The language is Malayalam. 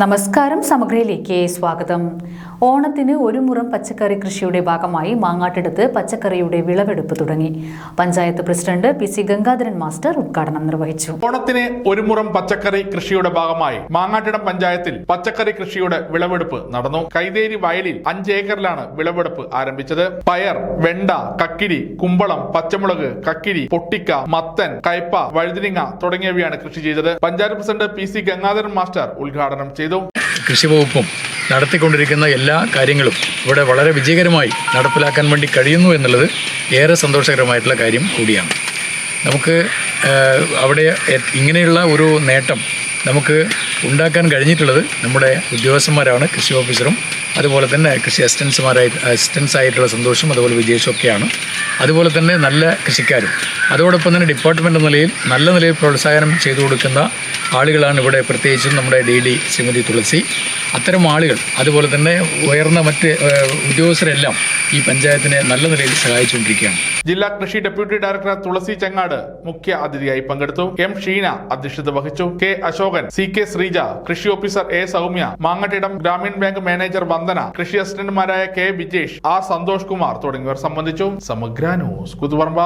നമസ്കാരം സമഗ്രയിലേക്ക് സ്വാഗതം. ഓണത്തിന് ഒരു മുറം പച്ചക്കറി കൃഷിയുടെ ഭാഗമായി മാങ്ങാട്ടെടുത്ത് പച്ചക്കറിയുടെ വിളവെടുപ്പ് തുടങ്ങി. Panchayat president P C Gangadharan master ഉദ്ഘാടനം നിർവഹിച്ചു. ഓണത്തിന് ഒരു മുറം പച്ചക്കറി കൃഷിയുടെ ഭാഗമായി മാങ്ങാട്ടിടം പഞ്ചായത്തിൽ പച്ചക്കറി കൃഷിയുടെ വിളവെടുപ്പ് നടന്നു. കൈതേരി വയലിൽ അഞ്ച് ഏക്കറിലാണ് വിളവെടുപ്പ് ആരംഭിച്ചത്. പയർ വെണ്ട കക്കിരി കുമ്പളം പച്ചമുളക് കക്കിരി പൊട്ടിക്ക മത്തൻ കയ്പ വഴുതിനിങ്ങ തുടങ്ങിയവയാണ് കൃഷി ചെയ്തത്. Panchayat president P C Gangadharan master ഉദ്ഘാടനം ചെയ്തു. കൃഷി വകുപ്പും നടത്തിക്കൊണ്ടിരിക്കുന്ന എല്ലാ കാര്യങ്ങളും ഇവിടെ വളരെ വിജയകരമായി നടപ്പിലാക്കാൻ വേണ്ടി കഴിയുന്നു എന്നുള്ളത് ഏറെ സന്തോഷകരമായിട്ടുള്ള കാര്യം കൂടിയാണ്. നമുക്ക് അവിടെ ഇങ്ങനെയുള്ള ഒരു നേട്ടം നമുക്ക് ഉണ്ടാക്കാൻ കഴിഞ്ഞിട്ടുള്ളത് നമ്മുടെ ഉദ്യോഗസ്ഥന്മാരാണ് കൃഷി ഓഫീസറും അതുപോലെ തന്നെ കൃഷി അസിസ്റ്റൻസുമാരായി അസിസ്റ്റൻസ് ആയിട്ടുള്ള സന്തോഷം അതുപോലെ വിജയിച്ചൊക്കെയാണ് അതുപോലെ തന്നെ നല്ല കൃഷിക്കാരും. അതോടൊപ്പം തന്നെ ഡിപ്പാർട്ട്മെന്റ് നിലയിൽ നല്ല നിലയിൽ പ്രോത്സാഹനം ചെയ്തു കൊടുക്കുന്ന ആളുകളാണ് ഇവിടെ പ്രത്യേകിച്ചും നമ്മുടെ ഡി ഡി ശ്രീമതി തുളസി. അത്തരം ആളുകൾ അതുപോലെ തന്നെ ഉയർന്ന മറ്റ് ഉദ്യോഗസ്ഥരെല്ലാം ഈ പഞ്ചായത്തിനെ നല്ല നിലയിൽ സഹായിച്ചുകൊണ്ടിരിക്കുകയാണ്. ജില്ലാ കൃഷി ഡെപ്യൂട്ടി ഡയറക്ടർ തുളസി ചെങ്ങാട് മുഖ്യ അതിഥിയായി പങ്കെടുത്തു. എം ഷീന അധ്യക്ഷത വഹിച്ചു. K Ashokan C K Sreeja കൃഷി officer A Soumya Mangattidam Grameen bank manager Vandana. കൃഷി അസിസ്റ്റന്റുമാരായ കെ വിജേഷ് ആർ സന്തോഷ് കുമാർ തുടങ്ങിയവർ സംബന്ധിച്ചു സമഗ്ര ന്യൂസ്. കുതുപറമ്പ